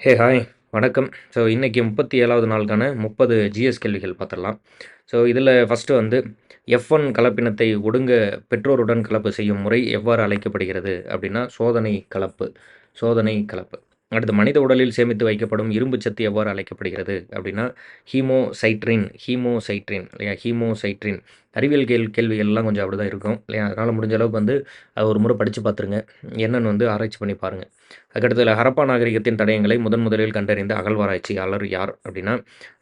Hey hi வணக்கம். So இன்றைக்கி முப்பத்தி ஏழாவது நாளுக்கான முப்பது ஜிஎஸ் கேள்விகள் பார்த்துடலாம். ஸோ இதில் ஃபஸ்ட்டு வந்து எஃப் ஒன் கலப்பினத்தை ஒடுங்க பெற்றோருடன் கலப்பு செய்யும் முறை எவ்வாறு அழைக்கப்படுகிறது அப்படின்னா சோதனை கலப்பு. சோதனை கலப்பு. அடுத்து மனித உடலில் சேமித்து வைக்கப்படும் இரும்பு சத்து எவ்வாறு அழைக்கப்படுகிறது அப்படின்னா ஹீமோசைட்ரின் ஹீமோசைட்ரின் இல்லையா? ஹீமோசைட்ரின். அறிவியல் கேள் கேள்விகள்லாம் கொஞ்சம் அப்படி தான் இருக்கும் இல்லையா? அதனால் முடிஞ்ச அளவுக்கு வந்து அது ஒரு முறை படித்து பார்த்துருங்க. என்னென்னு வந்து ஆராய்ச்சி பண்ணி பாருங்கள் அதுக்கடுத்ததில் ஹரப்பா நாகரிகத்தின் தடயங்களை முதன் முதலில் கண்டறிந்த அகழ்வாராய்ச்சியாளர் யார் அப்படின்னா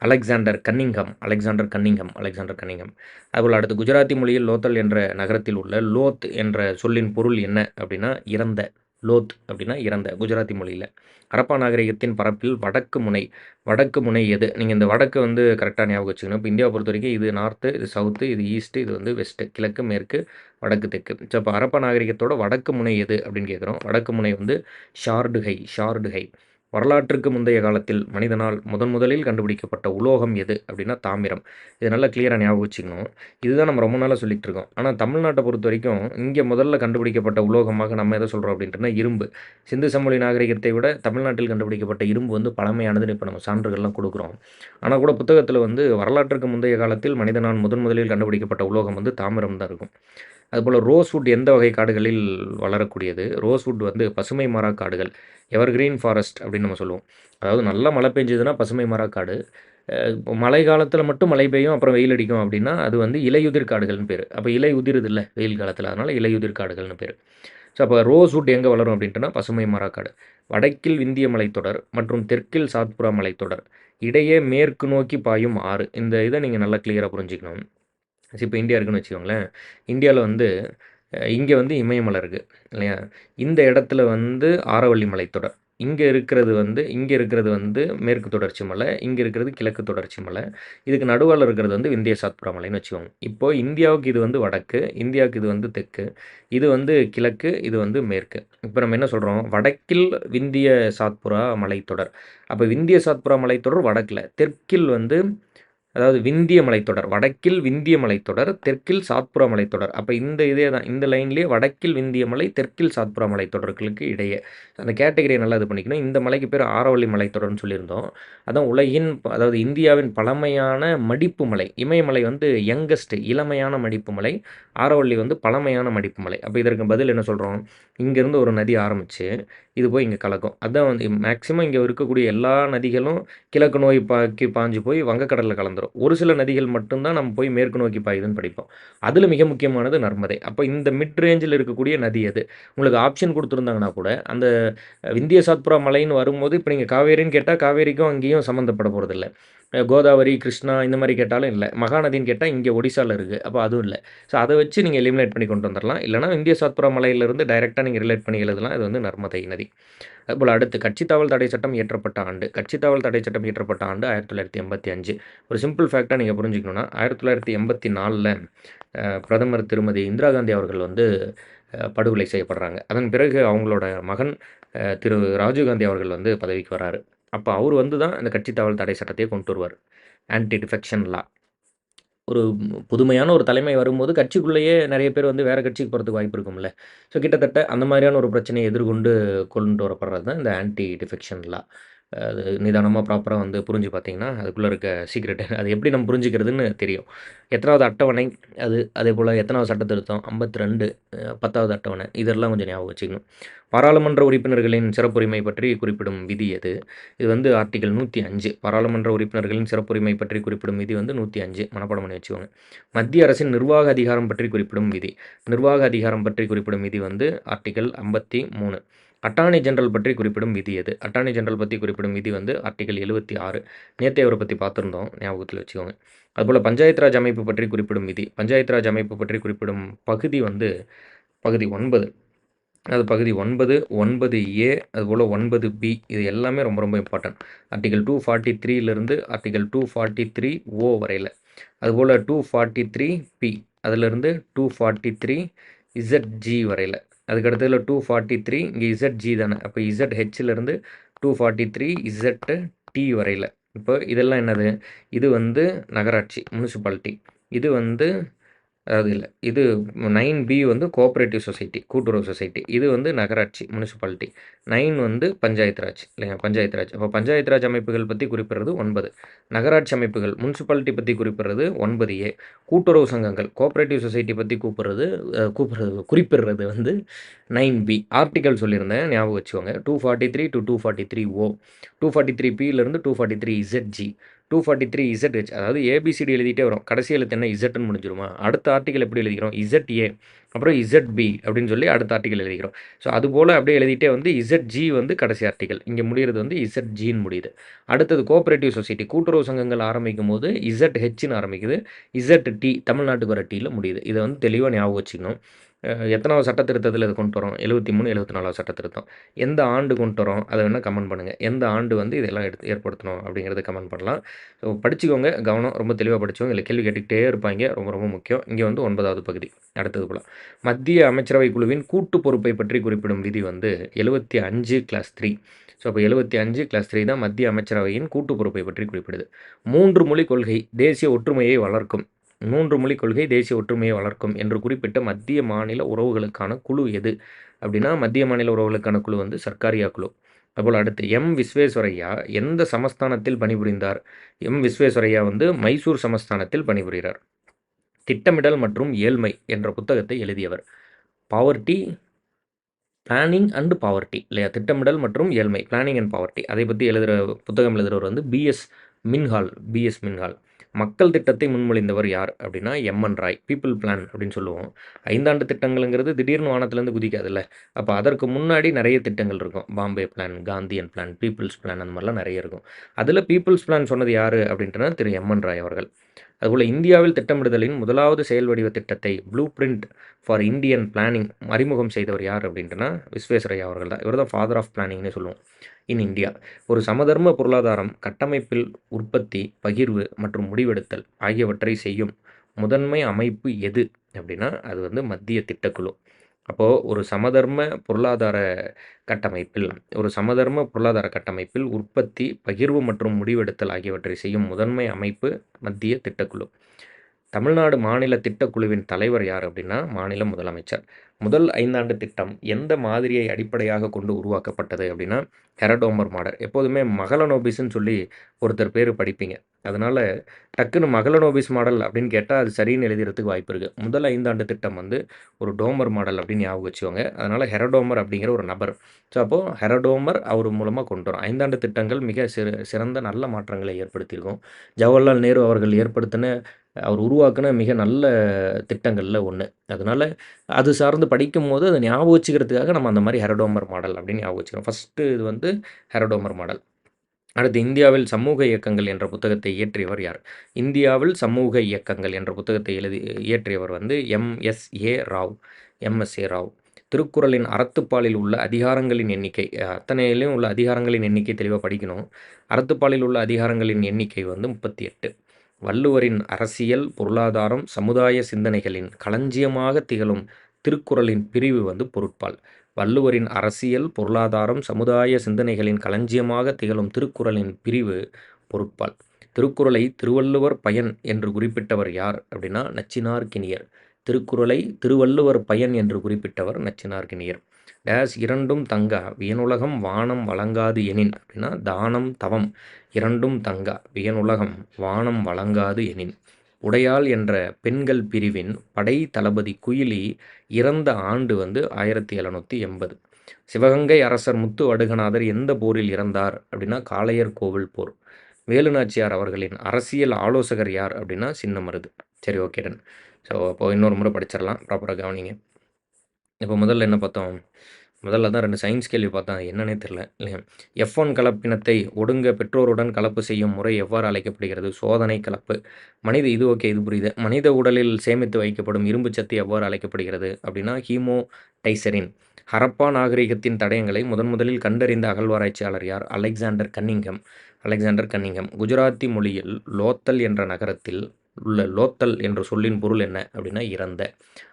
Alexander Cunningham Alexander Cunningham Alexander Cunningham. அதுபோல் அடுத்து குஜராத்தி மொழியில் லோத்தல் என்ற நகரத்தில் உள்ள லோத் என்ற சொல்லின் பொருள் என்ன அப்படின்னா இறந்த லோத் அப்படின்னா இறந்த குஜராத்தி மொழியில். ஹரப்பா நாகரிகத்தின் பரப்பில் வடக்கு முனை வடக்கு முனை எது? நீங்கள் இந்த வடக்கு வந்து கரெக்டாக ஞாபகம் வச்சுக்கணும். இப்போ இந்தியாவை பொறுத்த வரைக்கும் இது நார்த்து இது சவுத்து இது ஈஸ்ட்டு இது வந்து வெஸ்ட்டு கிழக்கு மேற்கு வடக்கு தெற்கு. ஸோ இப்போ ஹரப்பா நாகரிகத்தோட வடக்கு முனை எது அப்படின்னு கேட்குறோம் வடக்கு முனை வந்து ஷார்டுகை ஷார்டுகை வரலாற்றுக்கு முந்தைய காலத்தில் மனிதனால் முதன் முதலில் கண்டுபிடிக்கப்பட்ட உலோகம் எது அப்படின்னா தாமிரம். இது நல்லா கிளியராக ஞாபகம் வச்சுக்கணும். இதுதான் நம்ம ரொம்ப நாளாக சொல்லிட்டு இருக்கோம். ஆனால் தமிழ்நாட்டை பொறுத்த வரைக்கும் இங்கே முதல்ல கண்டுபிடிக்கப்பட்ட உலோகமாக நம்ம எதை சொல்கிறோம் அப்படின்ட்டுனா இரும்பு. சிந்து சமொழி நாகரிகத்தை விட தமிழ்நாட்டில் கண்டுபிடிக்கப்பட்ட இரும்பு வந்து பழமையானதுன்னு இப்போ நம்ம சான்றுகள்லாம் கொடுக்குறோம். ஆனால் கூட புத்தகத்தில் வந்து வரலாற்றுக்கு முந்தைய காலத்தில் மனிதனால் முதன் முதலில் கண்டுபிடிக்கப்பட்ட உலோகம் வந்து தாமிரம் தான் இருக்கும். அதுபோல் ரோஸ்வுட் எந்த வகை காடுகளில் வளரக்கூடியது? ரோஸ்வுட் வந்து பசுமை மரா காடுகள் எவர் கிரீன் ஃபாரஸ்ட் அப்படின்னு நம்ம சொல்லுவோம். அதாவது நல்லா மழை பெஞ்சதுன்னா பசுமை மரா காடு. இப்போ மழை காலத்தில் மட்டும் மழை பெய்யும் அப்புறம் வெயில் அடிக்கும் அப்படின்னா அது வந்து இலையுதிர் காடுகள்னு பேர். அப்போ இலை உதிருது இல்லை வெயில் காலத்தில் அதனால் இலையுதிர் காடுகள்னு பேர். ஸோ அப்போ ரோஸ்வுட் எங்கே வளரும் அப்படின்ட்டுனா பசுமை மரக்காடு வடக்கில் விந்திய மலைத்தொடர் மற்றும் தெற்கில் சாத்புரா மலைத்தொடர். இடையே மேற்கு நோக்கி பாயும் ஆறு. இந்த இதை நீங்கள் நல்லா கிளியராக புரிஞ்சுக்கணும். இப்போ இந்தியா இருக்குன்னு வச்சுக்கோங்களேன். இந்தியாவில் வந்து இங்கே வந்து இமயமலை இருக்குது இல்லையா? இந்த இடத்துல வந்து ஆரவள்ளி மலைத்தொடர் இங்கே இருக்கிறது வந்து இங்கே இருக்கிறது வந்து மேற்கு தொடர்ச்சி மலை இங்கே இருக்கிறது கிழக்கு தொடர்ச்சி மலை இதுக்கு நடுவில் இருக்கிறது வந்து விந்திய சாத்புரா மலைன்னு வச்சுக்கோங்க. இப்போது இந்தியாவுக்கு இது வந்து வடக்கு இந்தியாவுக்கு இது வந்து தெற்கு இது வந்து கிழக்கு இது வந்து மேற்கு. இப்போ நம்ம என்ன சொல்கிறோம் வடக்கில் விந்திய சாத்புரா மலைத்தொடர் அப்போ விந்திய சாத்புரா மலைத்தொடர் வடக்கில் தெற்கில் வந்து அதாவது விந்திய மலைத்தொடர் வடக்கில் விந்திய மலைத்தொடர் தெற்கில் சாத்புரா மலைத்தொடர். அப்போ இந்த இதே தான் இந்த லைன்லேயே வடக்கில் விந்திய மலை தெற்கில் சாத்புரா மலைத்தொடர்களுக்கு இடையே. அந்த கேட்டகரியை நல்லா இது பண்ணிக்கணும். இந்த மலைக்கு பேர் ஆரவள்ளி மலைத்தொடர்னு சொல்லியிருந்தோம். அதான் உலகின் அதாவது இந்தியாவின் பழமையான மடிப்பு மலை. இமயமலை வந்து யங்கஸ்ட் இளமையான மடிப்பு மலை. ஆரவள்ளி வந்து பழமையான மடிப்பு மலை. அப்போ இதற்கு பதில் என்ன சொல்கிறோம் இங்கேருந்து ஒரு நதி ஆரம்பித்து இது போய் இங்கே கலக்கும். அதுதான் வந்து மேக்ஸிமம் இங்கே இருக்கக்கூடிய எல்லா நதிகளும் கிழக்கு நோய் பாக்கி பாஞ்சு போய் வங்கக்கடலில் கலந்துரும். ஒரு சில நதிகள் மட்டும்தான் நம்ம போய் மேற்கு நோக்கி பாயுதுன்னு படிப்போம். அதில் மிக முக்கியமானது நர்மதை. அப்போ இந்த மிட் ரேஞ்சில் இருக்கக்கூடிய நதி அது உங்களுக்கு ஆப்ஷன் கொடுத்துருந்தாங்கன்னா கூட அந்த விந்திய சாத்புரா மலைன்னு வரும்போது இப்போ நீங்கள் காவேரின்னு கேட்டால் காவேரிக்கும் அங்கேயும் சம்மந்தப்பட போகிறதில்ல கோதாவரி கிருஷ்ணா இந்த மாதிரி கேட்டாலும் இல்லை. மகாநதின்னு கேட்டால் இங்கே ஒடிசாவில் இருக்குது அப்போ அதுவும் இல்லை. ஸோ அதை வச்சு நீங்கள் எலிமினேட் பண்ணி கொண்டு வந்துடலாம் இல்லைனா இந்திய சாத்புரா மலையிலிருந்து டைரெக்டாக நீங்கள் ரிலேட் பண்ணி எழுதலாம். இது வந்து நர்மதை நதி. அதுபோல் அடுத்து கட்சி தாவல் தடை சட்டம் இயற்றப்பட்ட ஆண்டு. கட்சி தாவல் தடை சட்டம் இயற்றப்பட்ட ஆண்டு ஆயிரத்தி தொள்ளாயிரத்தி எண்பத்தி அஞ்சு. ஒரு சிம்பிள் ஃபேக்டாக நீங்கள் புரிஞ்சுக்கணுன்னா ஆயிரத்தி தொள்ளாயிரத்தி எண்பத்தி நாலில் பிரதமர் திருமதி இந்திரா காந்தி அவர்கள் வந்து படுகொலை செய்யப்படுறாங்க. அதன் பிறகு அவங்களோட மகன் திரு ராஜீவ்காந்தி அவர்கள் வந்து பதவிக்கு வராரு. அப்போ அவர் வந்து தான் இந்த கட்சி தாவல் தடை சட்டத்தையே கொண்டு வருவார். ஆன்டி டிஃபெக்ஷன் லா ஒரு புதுமையான ஒரு தலைமை வரும்போது கட்சிக்குள்ளேயே நிறைய பேர் வந்து வேறு கட்சிக்கு போகிறதுக்கு வாய்ப்பு இருக்கும்ல. ஸோ கிட்டத்தட்ட அந்த மாதிரியான ஒரு பிரச்சனையை எதிர்கொண்டு கொண்டு வரப்படுறது தான் இந்த ஆன்டி டிஃபெக்ஷன் லா அது நிதானமாக ப்ராப்பராக வந்து புரிஞ்சு பார்த்தீங்கன்னா அதுக்குள்ளே இருக்க சீக்ரெட் அது எப்படி நம்ம புரிஞ்சுக்கிறதுன்னு தெரியும். எத்தனாவது அட்டவணை அது அதே போல் எத்தனாவது சட்ட திருத்தம் ஐம்பத்தி ரெண்டு பத்தாவது அட்டவணை இதெல்லாம் கொஞ்சம் ஞாபகம் வச்சுக்கணும். பாராளுமன்ற உறுப்பினர்களின் சிறப்புரிமை பற்றி குறிப்பிடும் விதி எது? இது வந்து ஆர்டிகல் நூற்றி அஞ்சு. பாராளுமன்ற உறுப்பினர்களின் சிறப்புரிமை பற்றி குறிப்பிடும் விதி வந்து நூற்றி அஞ்சு. மனப்பாடம் பண்ணி வச்சுக்கோங்க. மத்திய அரசின் நிர்வாக அதிகாரம் பற்றி குறிப்பிடும் விதி. நிர்வாக அதிகாரம் பற்றி குறிப்பிடும் விதி வந்து ஆர்டிகல் ஐம்பத்தி மூணு. அட்டார்னி ஜெனரல் பற்றி குறிப்பிடும் விதி எது? அட்டார்னி ஜெனரல் பற்றி குறிப்பிடும் விதி வந்து ஆர்டிகல் எழுபத்தி ஆறு. நேத்தே அவரை பற்றி பார்த்துருந்தோம். ஞாபகத்தில் வச்சுக்கோங்க. அதுபோல் பஞ்சாயத்து ராஜ் அமைப்பு பற்றி குறிப்பிடும் விதி. பஞ்சாயத்து ராஜ் அமைப்பு பற்றி குறிப்பிடும் பகுதி வந்து பகுதி ஒன்பது. அது பகுதி ஒன்பது ஒன்பது ஏ அதுபோல் ஒன்பது பி. இது எல்லாமே ரொம்ப ரொம்ப important article two forty த்ரீலேருந்து article two forty three O வரையில். அதுபோல் டூ ஃபார்ட்டி த்ரீ பி அதிலிருந்து two forty three Z G வரையில். அதுக்கடுத்ததில் டூ ஃபார்ட்டி த்ரீ இங்கே இசட் ஜி தானே. அப்போ Z ஹெச்சிலேருந்து two forty three Z D வரையில். இப்போ இதெல்லாம் என்னது? இது வந்து நகராட்சி முனிசிபாலிட்டி இது வந்து அது இல்லை. இது நைன் பி வந்து கோஆப்ரேட்டிவ் சொசைட்டி, கூட்டுறவு சொசைட்டி. இது வந்து நகராட்சி, முனிசிபாலிட்டி. நைன் வந்து பஞ்சாயத்து ராஜ் இல்லைங்க பஞ்சாயத்து ராஜ். அப்போ பஞ்சாயத்து ராஜ் அமைப்புகள் பற்றி குறிப்பிடுறது ஒன்பது நகராட்சி அமைப்புகள், முனிசிபாலிட்டி பற்றி குறிப்பிடுறது ஒன்பது ஏ கூட்டுறவு சங்கங்கள், கோஆப்ரேட்டிவ் சொசைட்டி பற்றி கூப்பிடுறது கூப்பிடுறது குறிப்பிடுறது வந்து 9பி. ஆர்டிக்கிள் சொல்லியிருந்தேன் ஞாபகம் வச்சுக்கோங்க. 243 டூ 243ஓ. 243பிலருந்து 243இசட்ஜி. 243இசட்ஹெச் அதாவது ஏபிசிடி எழுதிட்டே வரும் கடைசி எழுத்து என்ன இசட்னு முடிஞ்சிருமா? அடுத்த ஆர்டிக்கிள் எப்படி எழுதிக்கிறோம்? இசட்ஏ அப்புறம் இசட் பி அப்படின்னு சொல்லி அடுத்த ஆர்டிக்கிள் எழுதிக்கிறோம். ஸோ அதுபோல அப்படியே எழுதிட்டே வந்து இசட்ஜி வந்து கடைசி ஆர்டிக்கிள். இங்கே முடிகிறது வந்து இசட்ஜின்னு முடியுது. அடுத்தது கோஆப்பரேட்டிவ் சொசைட்டி கூட்டுறவு சங்கங்கள் ஆரம்பிக்கும்போது இசட்ஹெச்ன்னு ஆரம்பிக்குது. இசட் டி தமிழ்நாட்டுக்கு வர டீயில் முடியுது. இதை வந்து தெளிவாக ஞாபகம் வச்சுக்கணும். எத்தனாவது சட்ட திருத்தத்தில் இது கொண்டு வரோம்? 73, 74வது சட்ட திருத்தம். எந்த ஆண்டு கொண்டு வரோம்? அதை வேணால் கமெண்ட் பண்ணுங்கள் எந்த ஆண்டு வந்து இதெல்லாம் எடுத்து ஏற்படுத்தணும் அப்படிங்கிறத கமெண்ட் பண்ணலாம். ஸோ படிச்சுக்கோங்க. கவனம். ரொம்ப தெளிவாக படிச்சுக்கோங்க. இல்லை கேள்வி கேட்டுக்கிட்டே இருப்பாங்க ரொம்ப ரொம்ப முக்கியம். இங்கே வந்து ஒன்பதாவது பகுதி. அடுத்தது போல மத்திய அமைச்சரவை குழுவின் கூட்டு பொறுப்பை பற்றி குறிப்பிடும் விதி வந்து 75 கிளாஸ் த்ரீ ஸோ அப்போ 75 கிளாஸ் த்ரீ தான் மத்திய அமைச்சரவையின் கூட்டு பொறுப்பை பற்றி குறிப்பிடுது. மூன்று மொழி கொள்கை தேசிய ஒற்றுமையை வளர்க்கும். மூன்று மொழிக் கொள்கை தேசிய ஒற்றுமையை வளர்க்கும் என்று குறிப்பிட்ட மத்திய, மாநில உறவுகளுக்கான குழு எது? அப்படின்னா மத்திய, மாநில உறவுகளுக்கான குழு வந்து சர்க்காரியா குழு. அதுபோல் அடுத்து எம். விஸ்வேஸ்வரையா எந்த சமஸ்தானத்தில் பணிபுரிந்தார்? எம். விஸ்வேஸ்வரையா வந்து மைசூர் சமஸ்தானத்தில் பணிபுரிகிறார். திட்டமிடல் மற்றும் ஏழ்மை என்ற புத்தகத்தை எழுதியவர். பாவர்ட்டி பிளானிங் அண்ட் பாவர்ட்டி இல்லையா? திட்டமிடல் மற்றும் ஏழ்மை பிளானிங் அண்ட் பாவர்ட்டி அதை பற்றி எழுதுகிற புத்தகம் எழுதுகிறவர் வந்து பி.எஸ். மின்ஹால் பி.எஸ். மின்ஹால். மக்கள் திட்டத்தை முன்மொழிந்தவர் யார்? அப்படின்னா எம்.என். ராய். பீப்பிள் பிளான் அப்படின்னு சொல்லுவோம். ஐந்தாண்டு திட்டங்கள்ங்கிறது திடீர்னு வானத்துலேருந்து குதிக்காதுல்ல. அப்போ அதற்கு முன்னாடி நிறைய திட்டங்கள் இருக்கும். Bombay plan, Gandhian plan, people's plan அந்த மாதிரிலாம் நிறைய இருக்கும். அதில் பீப்புள்ஸ் பிளான் சொன்னது யார் அப்படின்றனா திரு எம்.என். ராய் அவர்கள். அதுபோல் இந்தியாவில் திட்டமிடுதலின் முதலாவது செயல் வடிவ திட்டத்தை blue print for Indian planning அறிமுகம் செய்தவர் யார்? அப்படின்றனா விஸ்வேஸ்வரய்யா அவர்கள் தான். இவர் தான் ஃபாதர் ஆஃப் பிளானிங்னு சொல்லுவோம். In India. ஒரு சமதர்ம பொருளாதாரம் கட்டமைப்பில் உற்பத்தி, பகிர்வு மற்றும் முடிவெடுத்தல் ஆகியவற்றை செய்யும் முதன்மை அமைப்பு எது? அப்படின்னா அது வந்து மத்திய திட்டக்குழு. அப்போ ஒரு சமதர்ம பொருளாதார கட்டமைப்பில் ஒரு சமதர்ம பொருளாதார கட்டமைப்பில் உற்பத்தி, பகிர்வு மற்றும் முடிவெடுத்தல் ஆகியவற்றை செய்யும் முதன்மை அமைப்பு மத்திய திட்டக்குழு. தமிழ்நாடு மாநில திட்டக்குழுவின் தலைவர் யார்? அப்படின்னா மாநில முதலமைச்சர். முதல் ஐந்தாண்டு திட்டம் எந்த மாதிரியை அடிப்படையாக கொண்டு உருவாக்கப்பட்டது? அப்படின்னா ஹெரடோமர் மாடல். எப்போதுமே மகளனோபிஸ்ன்னு சொல்லி ஒருத்தர் பேர் படிப்பீங்க. அதனால் டக்குன்னு மகளனோபிஸ் மாடல் அப்படின்னு கேட்டால் அது சரின்னு எழுதிறதுக்கு வாய்ப்பு இருக்குது முதல் ஐந்தாண்டு திட்டம் வந்து ஒரு டோமர் மாடல் அப்படின்னு ஞாபகம் வச்சுக்கோங்க. அதனால் ஹெரடோமர் அப்படிங்கிற ஒரு நபர். ஸோ அப்போது ஹெரடோமர் அவர் மூலமாக கொண்டு வரோம். ஐந்தாண்டு திட்டங்கள் மிக சிற சிறந்த நல்ல மாற்றங்களை ஏற்படுத்தியிருக்கும். ஜவஹர்லால் நேரு அவர்கள் ஏற்படுத்தின அவர் உருவாக்கின மிக நல்ல திட்டங்களில் ஒன்று அதனால அது சார்ந்து படிக்கும்போது அதை ஞாபகம் வச்சுக்கிறதுக்காக நம்ம அந்த மாதிரி ஹெரடோமர் மாடல் அப்படின்னு ஞாபகம் வச்சுக்கிறோம். ஃபஸ்ட்டு இது வந்து ஹெரடோமர் மாடல். அடுத்து இந்தியாவில் சமூக இயக்கங்கள் என்ற புத்தகத்தை இயற்றியவர் யார்? இந்தியாவில் சமூக இயக்கங்கள் என்ற புத்தகத்தை எழுதி இயற்றியவர் வந்து எம்.எஸ்.ஏ. ராவ். எம்.எஸ்.ஏ. ராவ். திருக்குறளின் அறத்துப்பாலில் உள்ள அதிகாரங்களின் எண்ணிக்கை அத்தனையிலும் உள்ள அதிகாரங்களின் எண்ணிக்கை தெளிவாக படிக்கணும். அறத்துப்பாலில் உள்ள அதிகாரங்களின் எண்ணிக்கை வந்து 38. வள்ளுவரின் அரசியல், பொருளாதாரம், சமுதாய சிந்தனைகளின் களஞ்சியமாக திகழும் திருக்குறளின் பிரிவு வந்து பொருட்பால். வள்ளுவரின் அரசியல், பொருளாதாரம், சமுதாய சிந்தனைகளின் களஞ்சியமாக திகழும் திருக்குறளின் பிரிவு பொருட்பால். திருக்குறளை திருவள்ளுவர் பயன் என்று குறிப்பிட்டவர் யார்? அப்படின்னா நச்சினார் கிணியர் திருக்குறளை திருவள்ளுவர் பயன் என்று குறிப்பிட்டவர் நச்சினார்க்கினியர். டேஸ் இரண்டும் தங்கா வியனுலகம் வானம் வழங்காது எனின் அப்படின்னா தானம், தவம் இரண்டும் தங்கா வியனுலகம் வானம் வழங்காது எனின். உடையாள் என்ற பெண்கள் பிரிவின் படை தளபதி குயிலி இறந்த ஆண்டு வந்து 1780. சிவகங்கை அரசர் முத்து வடுகநாதர் எந்த போரில் இறந்தார்? அப்படின்னா காளையர் கோவில் போர். வேலுநாச்சியார் அவர்களின் அரசியல் ஆலோசகர் யார்? அப்படின்னா சின்ன மருது சரி ஓகே டன். ஸோ அப்போது இன்னொரு முறை படிச்சிடலாம் ப்ராப்பராக கவனிங்க. இப்போ முதல்ல என்ன பார்த்தோம்? முதல்ல தான் ரெண்டு சயின்ஸ் கேள்வி பார்த்தேன் அது என்னன்னே தெரியல. இல்லையா? எஃப் ஒன் கலப்பினத்தை ஒடுங்க பெற்றோருடன் கலப்பு செய்யும் முறை எவ்வாறு அழைக்கப்படுகிறது? சோதனை கலப்பு. மனித இது ஓகே இது புரியுது. மனித உடலில் சேமித்து வைக்கப்படும் இரும்பு சத்து எவ்வாறு அழைக்கப்படுகிறது? அப்படின்னா ஹீமோ டைசரின் ஹரப்பா நாகரிகத்தின் தடயங்களை முதன் முதலில் கண்டறிந்த அகழ்வாராய்ச்சியாளர் யார்? Alexander Cunningham Alexander Cunningham Gujarati மொழியில் லோத்தல் என்ற நகரத்தில் உள்ள லோத்தல் என்ற சொல்லின் பொருள் என்ன? அப்படின்னா இறந்த.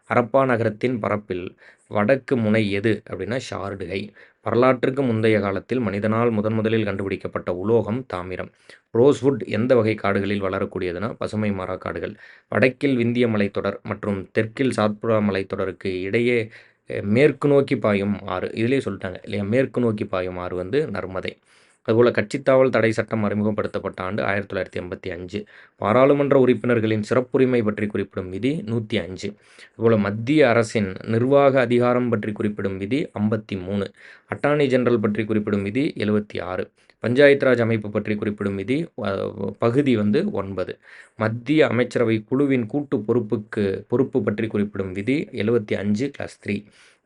ஹரப்பா நகரத்தின் பரப்பில் வடக்கு முனை எது? அப்படின்னா ஷார்டுகை. வரலாற்றுக்கு முந்தைய காலத்தில் மனிதனால் முதன் முதலில் கண்டுபிடிக்கப்பட்ட உலோகம் தாமிரம் ரோஸ்வுட் எந்த வகை காடுகளில் வளரக்கூடியதுன்னா பசுமை மாறா காடுகள் வடக்கில் விந்திய மலைத்தொடர் மற்றும் தெற்கில் சாத்புரா மலைத்தொடருக்கு இடையே மேற்கு நோக்கி பாயும் ஆறு இதிலே சொல்லிட்டாங்க இல்லையா மேற்கு நோக்கி பாயும் ஆறு வந்து நர்மதை அதுபோல் கட்சித்தாவல் தடை சட்டம் அறிமுகப்படுத்தப்பட்ட ஆண்டு ஆயிரத்தி தொள்ளாயிரத்தி எண்பத்தி அஞ்சு. பாராளுமன்ற உறுப்பினர்களின் சிறப்புரிமை பற்றி குறிப்பிடும் விதி நூற்றி அஞ்சு. அதுபோல் மத்திய அரசின் நிர்வாக அதிகாரம் பற்றி குறிப்பிடும் விதி ஐம்பத்தி மூணு. அட்டார்னி ஜெனரல் பற்றி குறிப்பிடும் விதி எழுபத்தி ஆறு. பஞ்சாயத்து ராஜ் அமைப்பு பற்றி குறிப்பிடும் விதி பகுதி வந்து ஒன்பது. மத்திய அமைச்சரவை குழுவின் கூட்டு பொறுப்புக்கு பொறுப்பு பற்றி குறிப்பிடும் விதி எழுபத்தி அஞ்சு கிளாஸ் த்ரீ.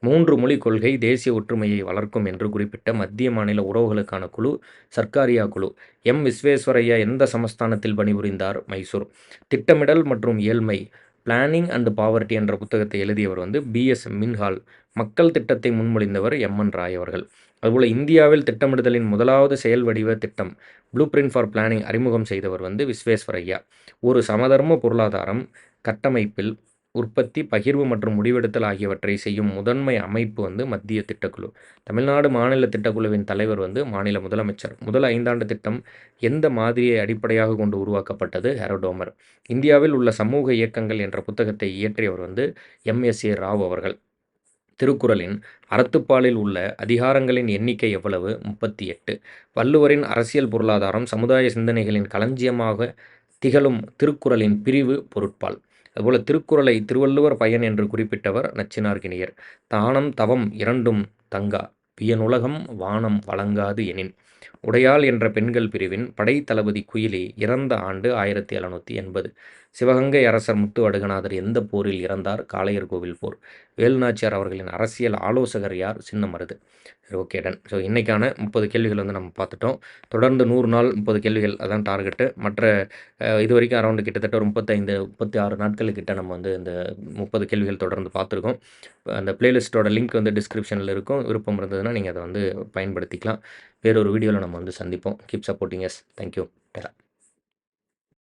மூன்று மொழி கொள்கை தேசிய ஒற்றுமையை வளர்க்கும் என்று குறிப்பிட்ட மத்திய மாநில உறவுகளுக்கான குழு சர்க்காரியா குழு. எம். விஸ்வேஸ்வரையா எந்த சமஸ்தானத்தில் பணிபுரிந்தார்? மைசூர். திட்டமிடல் மற்றும் ஏழ்மை. பிளானிங் அண்ட் பாவர்ட்டி என்ற புத்தகத்தை எழுதியவர் வந்து பிஎஸ் மின்ஹால். மக்கள் திட்டத்தை முன்மொழிந்தவர் எம். என். ராய் அவர்கள். அதுபோல் இந்தியாவில் திட்டமிடுதலின் முதலாவது செயல் வடிவ திட்டம் ப்ளூ பிரிண்ட் ஃபார் பிளானிங் அறிமுகம் செய்தவர் வந்து விஸ்வேஸ்வரையா ஒரு சமதர்ம பொருளாதாரம் கட்டமைப்பில் உற்பத்தி பகிர்வு மற்றும் முடிவெடுத்தல் ஆகியவற்றை செய்யும் முதன்மை அமைப்பு வந்து மத்திய திட்டக்குழு. தமிழ்நாடு மாநில திட்டக்குழுவின் தலைவர் வந்து மாநில முதலமைச்சர். முதல் ஐந்தாண்டு திட்டம் எந்த மாதிரியை அடிப்படையாக கொண்டு உருவாக்கப்பட்டது? ஹெரோடோமர். இந்தியாவில் உள்ள சமூக இயக்கங்கள் என்ற புத்தகத்தை இயற்றியவர் வந்து எம்எஸ்ஏ ராவ் அவர்கள். திருக்குறளின் அறத்துப்பாலில் உள்ள அதிகாரங்களின் எண்ணிக்கை எவ்வளவு? முப்பத்தி எட்டு. வள்ளுவரின் அரசியல் பொருளாதாரம் சமுதாய சிந்தனைகளின் களஞ்சியமாக திகழும் திருக்குறளின் பிரிவு பொருட்பால். அதுபோல் திருக்குறளை திருவள்ளுவர் பயன் என்று குறிப்பிட்டவர் நச்சினார்கினியர் தானம் தவம் இரண்டும் தங்கா. வியனுலகம் வானம் வழங்காது எனின். உடையாள் என்ற பெண்கள் பிரிவின் படை தளபதி குயிலி இறந்த ஆண்டு ஆயிரத்தி எழுநூற்றி எண்பது. சிவகங்கை அரசர் முத்து வடுகநாதர் எந்த போரில் இறந்தார்? காளையர் கோவில் போர். வேலுநாச்சியார் அவர்களின் அரசியல் ஆலோசகர் யார்? சின்னமருது சரி ஓகே டன். ஸோ இன்றைக்கான முப்பது கேள்விகள் வந்து நம்ம பார்த்துட்டோம். தொடர்ந்து நூறு நாள் முப்பது கேள்விகள் அதான் டார்கெட்டு மற்ற இது வரைக்கும் அரௌண்டு கிட்டத்தட்ட ஒரு முப்பத்தைந்து முப்பத்தி ஆறு நாட்களுக்கிட்ட நம்ம வந்து இந்த முப்பது கேள்விகள் தொடர்ந்து பார்த்துருக்கோம். அந்த பிளேலிஸ்ட்டோட லிங்க் வந்து டிஸ்கிரிப்ஷனில் இருக்கும். விருப்பம் இருந்ததுன்னா நீங்கள் அதை வந்து பயன்படுத்திக்கலாம். வேறொரு வீடியோவில் நம்ம நம்ம வந்து சந்திப்போம். Keep supporting us thank you Terra